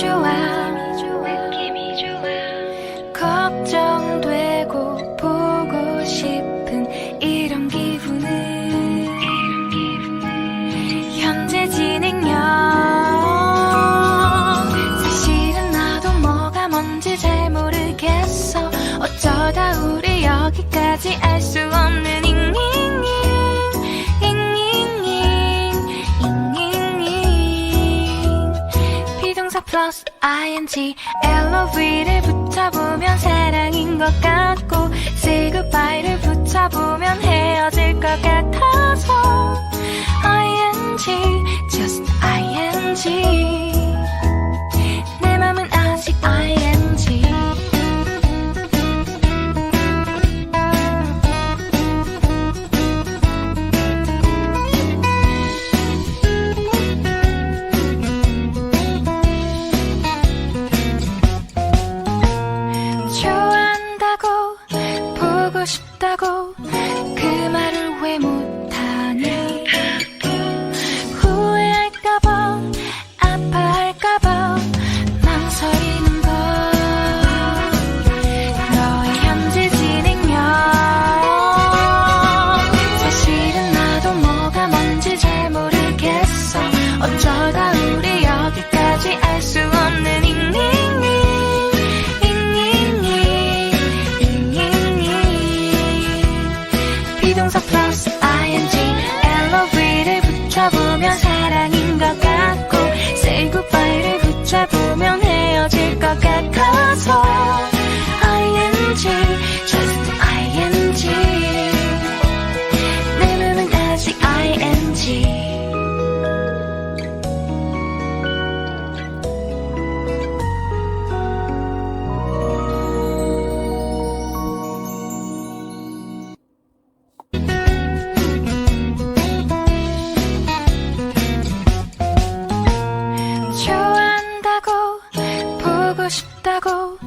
좋아. 느낌이 좋아. 걱정되고 보고 싶은 이런 기분은 현재 진행형. 사실은 나도 뭐가 뭔지 잘 모르겠어. 어쩌다 우리 여기까지 알수 없 ing LOV를 붙여보면 사랑인 것 같고 say goodbye를 붙여보면 싶다고 그 말을 왜 못 있는지. 좋아한다고 보고 싶다고